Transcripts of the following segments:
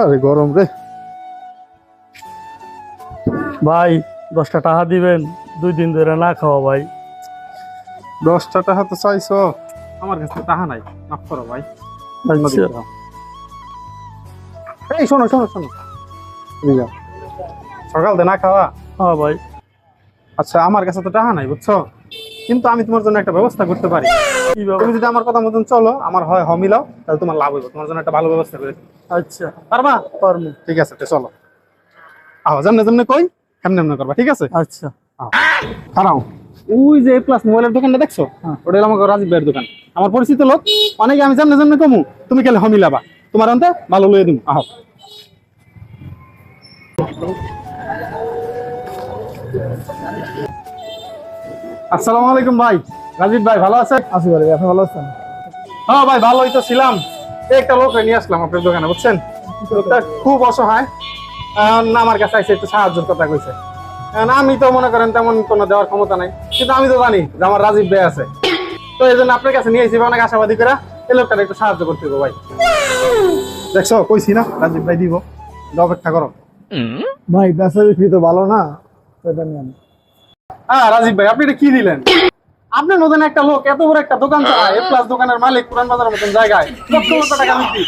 আরে গরম রে। ভাই দশটা টাকা দিবেন দুই দিন ধরে না খাওয়া ভাই। দশটা টাকা তো চাইছো আমার কাছে টাকা নাই মাফ করো ভাই। আচ্ছা। এই শোনো শোনো শোনো। সকাল দিয়ে না খাওয়া। হ্যাঁ ভাই। আচ্ছা আমার কাছে তো টাকা নাই বুঝছ? কিন্তু আমি তোমার জন্য একটা ব্যবস্থা করতে পারি। তুমি যদি আমার কথা মতন চলো আমার হয় হ মিলাও তাহলে তোমার লাভ হবে তোমার জন্য একটা ভালো ব্যবস্থা করে আচ্ছা পারবা? পারমু ঠিক আছে চলো। আহ যেমনে যেমনে কই? কেমনে এমনে করবা ঠিক আছে? আচ্ছা। খারাও। ওই যে প্লাস মোবাইলের দোকানটা দেখছ? হ্যাঁ। ওটা হলো আমাকে রাজীব ভাইয়ের দোকান। আমার পরিচিত লোক অনেকে আমি যেমনে যেমনে কমু। তুমি কেলে হমিলাবা তোমার অন্তে ভালো লইয়ে দিম। আহ। আসসালামু আলাইকুম ভাই। রাজীব ভাই ভালো আছেন? আছি ভাই আপনি ভালো আছেন? হ্যাঁ ভাই ভালোই তো ছিলাম। একটা লোক নিয়ে আসলাম আপনার দোকানে বুঝছেন? লোকটা খুব অসহায়। আমার কাছে আইসে একটু সাহায্যের কথা কইছে। আমি তো মনে করেন তেমন কোনো দেওয়ার ক্ষমতা নাই কিন্তু আমি তো জানি যে আমার রাজীব ভাই আছে। তো এই জন্য আপনার কাছে নিয়ে এসেছি অনেক আশাবাদী করে এই লোকটার একটু সাহায্য করতে হবে ভাই। দেখছ কইছি না রাজীব ভাই দিব। অপেক্ষা করো। ভাই বেচা বিক্রি তো ভালো না সেটা নিয়ে হ্যাঁ রাজীব ভাই আপনি এটা কি দিলেন? আপনি নতুন একটা লোক এত বড় একটা দোকান চালায় এ প্লাস দোকানের মালিক পুরান বাজারের মতন জায়গায়। লক্ষ লক্ষ টাকা বিক্রি।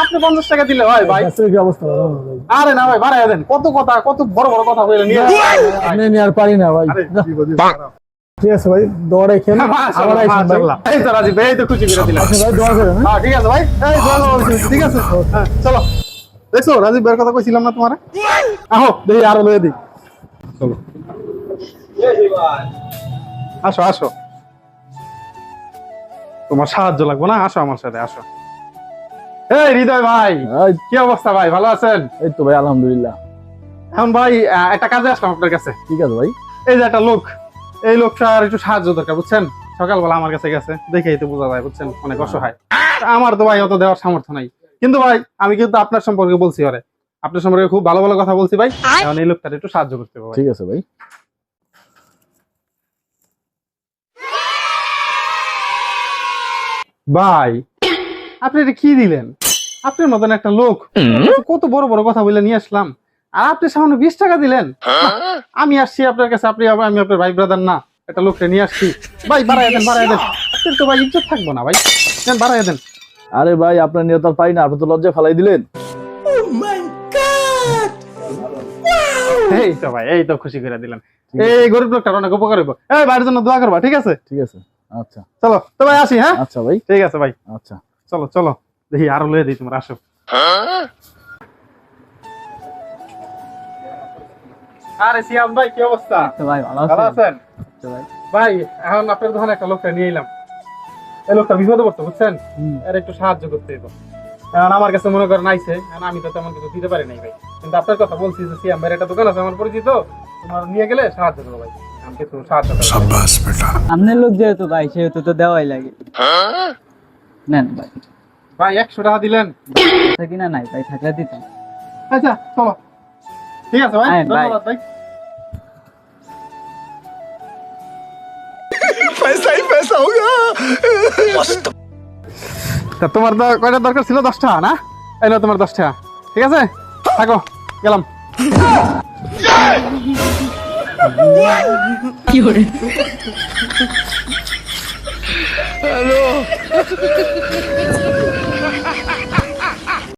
আপনি পঞ্চাশ টাকা দিলে হয় ভাই। বেচা বিক্রি অবস্থা আরে না ভাই বাড়াই দেন। কত কথা কত বড় বড় কথা বলে নিয়ে আপনি নিয়ে আর পারি না ভাই। ঠিক আছে ভাই দৌড়ে খেলে আবার আইসেন ভাই। এই তো রাজীব ভাই তো খুশি করে দিলাম। আচ্ছা ভাই দোয়া করেন হ্যাঁ? হ্যাঁ ঠিক আছে ভাই। এই দোয়া ঠিক আছে। হ্যাঁ, চলো। দেখছ রাজীব ভাইয়ের কথা কইছিলাম না তোমার? আহো দেখি আরও লয়ে দিই। চলো। আসো আসো। তোমার সাহায্য লাগবে না? আসো আমার সাথে আসো। এই হৃদয় ভাই কি অবস্থা ভাই? ভালো আছেন? এই তো ভাই আলহামদুলিল্লাহ। এখন ভাই একটা কাজে আসলাম আপনার কাছে। ঠিক আছে ভাই। এই যে একটা লোক এই লোকটার একটু সাহায্য দরকার বুঝছেন? সকালবেলা আমার কাছে গেছে দেখেই তো বোঝা যায় বুঝছেন? অনেক অসহায়। আমার তো ভাই অত দেওয়ার সামর্থ্য নাই। কিন্তু ভাই আমি কিন্তু আপনার সম্পর্কে বলছি ওরে। আপনার সম্পর্কে খুব ভালো ভালো কথা বলছি ভাই। এখন এই লোকটার একটু সাহায্য করতে হবে ভাই। ঠিক আছে ভাই। ভাই আপনি এটা কি দিলেন? আপনার মতন একটা লোক। কত বড় বড় কথা বলে নিয়ে আসলাম। আর আপনি সামান্য বিশ টাকা দিলেন। আমি আসছি আপনার কাছে আপনি আবার আমি আপনার ভাই ব্রাদার না। একটা লোককে নিয়ে আসছি। ভাই বাড়াই দেন বাড়াই দেন। আপনার তো ভাই ইজ্জত থাকব না ভাই। দেন বাড়াই দেন। আরে ভাই আপনার নিয়ে তো আর পাই না। আপনি তো লজ্জা ফেলাই দিলেন। এই তো ভাই এই তো খুশি করে দিলেন। এই গরিব লোকটার অনেক উপকার হইব। এই ভাইয়ের জন্য দোয়া করবা ঠিক আছে? ঠিক আছে। আচ্ছা। চলো তো ভাই আসি হ্যাঁ? আচ্ছা ভাই। ঠিক আছে ভাই। আচ্ছা। চলো চলো। দেখি আরও লয়ে দিই তোমার আসো। আরে সিয়াম ভাই কি অবস্থা? ভাই ভালো ভালো আছেন? ভাই। ভাই এখন আপনার দোকানে একটা লোকটা নিয়ে এলাম। এই লোকটা বিপদে পড়তো বুঝছেন? এর একটু সাহায্য করতে হইব আমার কাছে মনে করেন আইছে আমি তো তেমন কিছু দিতে পারি নাই ভাই। কিন্তু আপনার কথা বলছি যে সিয়াম ভাইয়ের একটা দোকান আছে আমার পরিচিত। তোমার নিয়ে গেলে সাহায্য করব ভাই। কিছু সাহায্য করব আপনার লোক যেহেতু ভাই সেহেতু তো দেওয়াই লাগে। নেন ভাই। ভাই একশো টাকা দিলেন? কিনা নাই ভাই থাকলে দিতাম। আচ্ছা চলো। ঠিক আছে ভাই। ধন্যবাদ ভাই। তা তোমার তো কয়টা দরকার ছিল? দশটা না? এই নাও তোমার দশটা ঠিক আছে? থাকো গেলাম। Fiore. Hello.